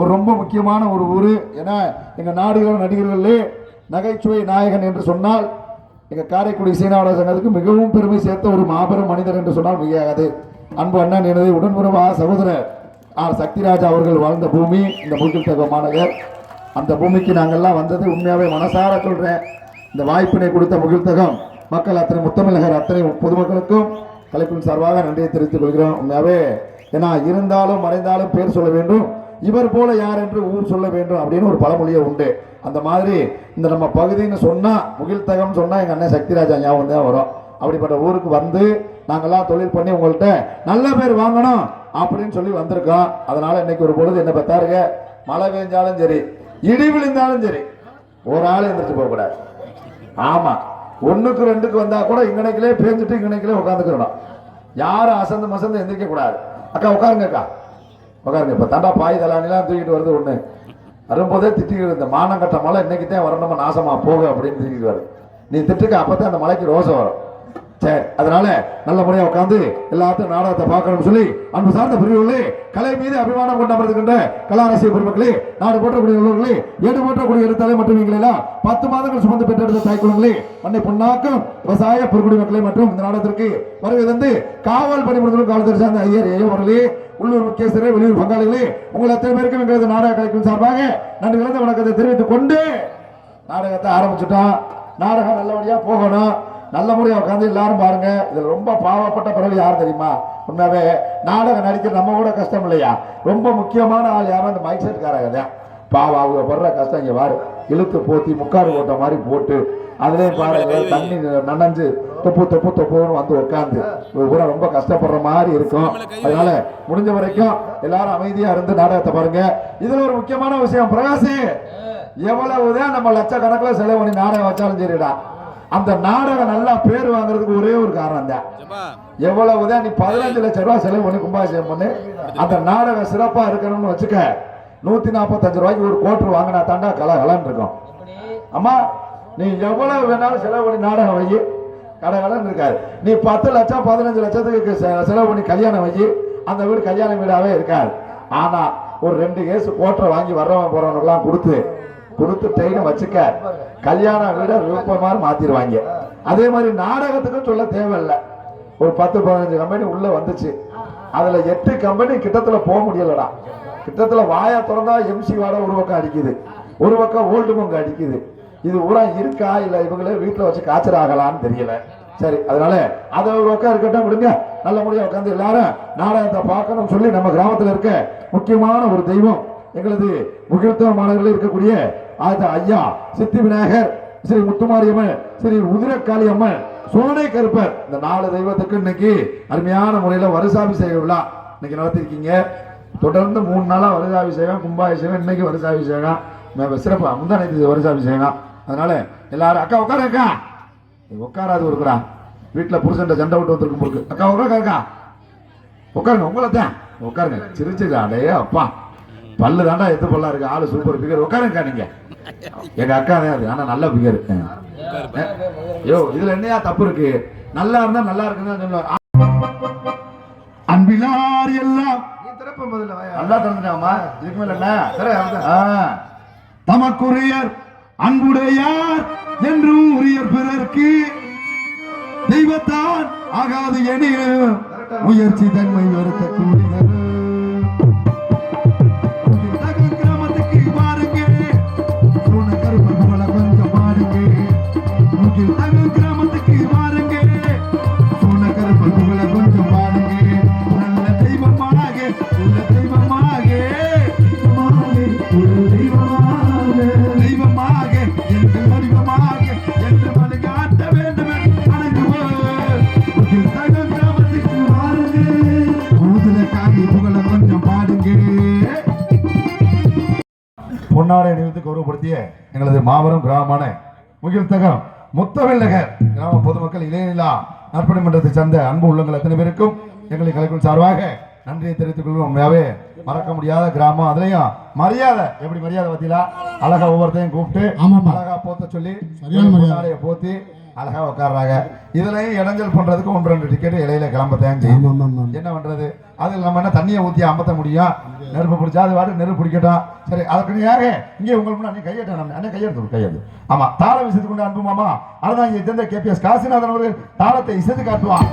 ஒரு ரொம்ப முக்கியமான ஒரு ஊர். ஏன்னா எங்கள் நாடுகள் நடிகர்களே நகைச்சுவை நாயகன் என்று சொன்னால் எங்கள் காரைக்குடி சீனாவட சங்கத்துக்கு மிகவும் பெருமை சேர்த்த ஒரு மாபெரும் மனிதர் என்று சொன்னால் மிகையாகாது. அன்பு அண்ணன் எனது உடன்பிறவா சகோதரர் ஆர். சக்திராஜ் அவர்கள் வாழ்ந்த பூமி இந்த முகில் தக மாநகர். அந்த பூமிக்கு நாங்கள்லாம் வந்தது உண்மையாகவே மனசார சொல்கிறேன் இந்த வாய்ப்பினை கொடுத்த முகிழ்த்தகம் மக்கள் அத்தனை முத்தமிழகர் அத்தனை பொதுமக்களுக்கும் கலைப்பின் சார்பாக நன்றியை தெரிவித்துக் கொள்கிறோம். உண்மையாகவே ஏன்னா இருந்தாலும் மறைந்தாலும் பேர் சொல்ல வேண்டும். இவர் போல யார் என்று ஊர் சொல்ல வேண்டும் அப்படின்னு ஒரு பழமொழியே உண்டு. அந்த மாதிரி இந்த நம்ம பகுதின்னு சொன்னால் முகிழ்த்தகம் சொன்னால் எங்கள் அண்ணன் சக்திராஜா ஞாபகம் தான் வரும். அப்படிப்பட்ட ஊருக்கு வந்து நாங்கள்லாம் தொழில் பண்ணி உங்கள்கிட்ட நல்ல பேர் வாங்கணும் அப்படின்னு சொல்லி வந்திருக்கோம். அதனால் இன்னைக்கு ஒரு பொழுது என்ன பார்த்தாருங்க? மழை பெஞ்சாலும் சரி இடி விழுந்தாலும் சரி ஒரு ஆள் எந்திரிச்சு போகக்கூடாது ஆமாம் ஒன்றுக்கு ரெண்டுக்கு வந்தால் கூட இங்கனைக்கிலே பேஞ்சிட்டு இங்கனைக்கிலே உட்காந்துக்கிறோம் யாரும் அசந்து மசந்து எந்திரிக்க கூடாது. அக்கா உட்காருங்க அக்கா. உட்காருங்க இப்போ தண்டா பாய் தலானிலாம் தூக்கிட்டு வருது ஒன்று வரும்போதே திட்டிக்கிட்டு இந்த மானம் கட்ட மழை இன்னைக்கு தான் வரணுமா நாசமா போக அப்படின்னு திட்டிக்கிட்டு வருது. நீ திட்டுக்க அப்பதான் அந்த மலைக்கு ரோசம் வரும். சரி அதனால நல்லபடியா உட்காந்து எல்லாத்தையும் நாடகத்தை பார்க்கணும்னு சொல்லி அன்பு சார்ந்த பிரிவுகளே கலை மீது அபிமானம் கொண்டு அமர்ந்துகின்ற கலாரசிய பெருமக்களே நாடு போற்றக்கூடிய உள்ளவர்களே ஏடு போற்றக்கூடிய எழுத்தாலே மற்றும் எங்களெல்லாம் பத்து மாதங்கள் சுமந்து பெற்றெடுத்த தாய்க்குளங்களே அன்னை பொன்னாக்கம் விவசாய பெருங்குடி மக்களே மற்றும் இந்த நாடகத்திற்கு வருகை தந்து காவல் பணிபுரிந்துள்ள காவல்துறை சார்ந்த ஐயர் ஐயோ அவர்களே உள்ளூர் முக்கியஸ்தரே வெளியூர் பங்காளிகளே உங்கள் அத்தனை பேருக்கும் எங்களது நாடக கலைக்கும் சார்பாக நன்றி கலந்த வணக்கத்தை தெரிவித்துக் கொண்டு நாடகத்தை ஆரம்பிச்சுட்டோம் நாடகம் நல்லபடியா போகணும். நல்ல முறையா உட்காந்து எல்லாரும் பாருங்க. இதுல ரொம்ப பாவப்பட்ட பிறகு யார் தெரியுமா? உண்மையாவே நாடகம் நடிக்கிற நம்ம கூட கஷ்டம் இல்லையா? ரொம்ப முக்கியமான ஆள் யாரும் அந்த மைக் செட்காரங்க தான் பாவம் அவங்க படுற கஷ்டம் இங்க பாரு. இழுத்து போத்தி முக்காடு போட்ட மாதிரி போட்டு அதுலயும் பாருங்க தண்ணி நனைஞ்சு தொப்பு தொப்பு தொப்புன்னு வந்து உட்காந்து கூட ரொம்ப கஷ்டப்படுற மாதிரி இருக்கும். அதனால முடிஞ்ச வரைக்கும் எல்லாரும் அமைதியா இருந்து நாடகத்தை பாருங்க. இதுல ஒரு முக்கியமான விஷயம் பிரகாசி எவ்வளவுதான் நம்ம லட்சக்கணக்கில் செலவு பண்ணி நாடகம் வச்சாலும் சரிடா. அந்த நாடகம் நல்லா பேர் வாங்குறதுக்கு ஒரே ஒரு காரணம் தான். எவ்வளவுதான் நீ பதினஞ்சு லட்சம் ரூபாய் செலவு பண்ணி கும்பாபிஷேகம் பண்ணு. அந்த நாடகம் சிறப்பா இருக்கணும்னு வச்சுக்க நூத்தி நாற்பத்தஞ்சு ரூபாய்க்கு ஒரு கோட்டர் வாங்கினா தாண்டா கல கலன்னு இருக்கும். அம்மா நீ எவ்வளவு வேணாலும் செலவு பண்ணி நாடகம் வை. கடை கலன்னு இருக்காது. நீ பத்து லட்சம் பதினஞ்சு லட்சத்துக்கு செலவு பண்ணி கல்யாணம் வை. அந்த வீடு கல்யாண வீடாவே இருக்காது. ஆனா ஒரு ரெண்டு கேஸ் கோட்டரை வாங்கி வர்றவன் போறவனுக்கெல்லாம் கொடுத்து கொடுத்து ட்ரெயினை வச்சுக்க கல்யாண வீட ரூபமாக மாத்திடுவாங்க அதே மாதிரி நாடகத்துக்கும் சொல்ல தேவையில்லை. ஒரு பத்து பதினஞ்சு கம்பெனி உள்ள வந்துச்சு. அதுல எட்டு கம்பெனி கிட்டத்துல போக முடியலடா. கிட்டத்துல வாயை திறந்தா எம்சி வாட ஒரு பக்கம் அடிக்குது. ஒரு பக்கம் ஓல்டு பங்கு அடிக்குது. இது ஊரா இருக்கா இல்ல இவங்களே வீட்டுல வச்சு காய்ச்சல் ஆகலான்னு தெரியல. சரி அதனால அதை ஒரு பக்கம் இருக்கட்டும் விடுங்க. நல்ல முடியா உட்காந்து எல்லாரும் நாடகத்தை பார்க்கணும்னு சொல்லி நம்ம கிராமத்துல இருக்க முக்கியமான ஒரு தெய்வம் எங்களது முக்கியத்துவ மாணவர்கள் இருக்கக்கூடிய ஆத ஐயா சித்தி விநாயகர் ஸ்ரீ முத்துமாரியம்மன் ஸ்ரீ உதிரக்காளி அம்மன் சோனை கருப்பர். இந்த நாலு தெய்வத்துக்கு இன்னைக்கு அருமையான முறையில் வருஷாபிஷேக விழா இன்னைக்கு நடத்திருக்கீங்க. தொடர்ந்து மூணு நாளாக வருஷாபிஷேகம் கும்பாபிஷேகம் இன்னைக்கு வருஷாபிஷேகம். ம- சிறப்பு முந்தானத்து வருஷாபிஷேகம். அதனால எல்லாரும் அக்கா உட்கார அக்கா. நீ உட்காராது இருக்கிறா வீட்டில் புருஷன்ட்ட சண்டை விட்டு வந்திருக்கும் பொருக்கு அக்கா உட்கார அக்கா. உட்காருங்க உங்களை தான். உட்காருங்க. சிரிச்சுக்கா அடையே அப்பா பல்லு தாண்டா எது பல்லா இருக்கு? ஆளு சூப்பர் பிகர் உட்காருங்கக்கா நீங்கள் எங்க அக்கா தான் ஆனா நல்ல பிகர் யோ இதுல என்னையா தப்பு இருக்கு? நல்லா இருந்தா நல்லா இருக்குன்னு சொல்லுவார் அன்பிலார் எல்லாம். நல்லா திறந்துட்டாமா இதுக்கு மேல என்ன. தமக்குரியர் அன்புடையார் என்றும் உரியர் பிறர்க்கு தெய்வத்தான் ஆகாது எனினும் முயற்சி தன்மை வருத்த கூடினர் பொன்னாடை அணிவித்து கௌரவப்படுத்திய எங்களது மாபெரும் கிராமமான முகிழ்த்தகம் முத்தவெல்லகர் கிராம பொதுமக்கள் இளையநிலா நற்பணி மன்றத்தை சார்ந்த அன்பு உள்ளங்கள் அத்தனை பேருக்கும் எங்களை கலைக்கும் சார்பாக நன்றியை தெரிவித்துக் கொள்வோம். உண்மையாவே மறக்க முடியாத கிராமம். அதுலயும் மரியாதை. எப்படி மரியாதை பார்த்தீங்களா அழகா ஒவ்வொருத்தையும் கூப்பிட்டு. அழகா போத்த சொல்லி சரியான போத்தி அழகா உட்கார்றாங்க. இதுலயும் இடைஞ்சல் பண்றதுக்கு ஒன்று ரெண்டு டிக்கெட் செய்யும். ஆமாம் ஆமாம் என்ன பண்றது? அதில் நம்ம என்ன தண்ணியை ஊற்றி அமர்த்த முடியும்? நெருப்பு பிடிச்சா அது வாட்டு நெருப்பு பிடிக்கட்டும். சரி அதுக்கு யாரு? இங்கே உங்களுக்கு முன்னாடி கையெட்ட நம்ம அண்ணே கையெடுத்து கையெடு ஆமா தாளம் இசைத்து கொண்டு அனுப்புமாமா அதுதான் இங்கே இருந்த கேபிஎஸ் காசிநாதன் அவர்கள் தாளத்தை இசைத்து காட்டுவான்.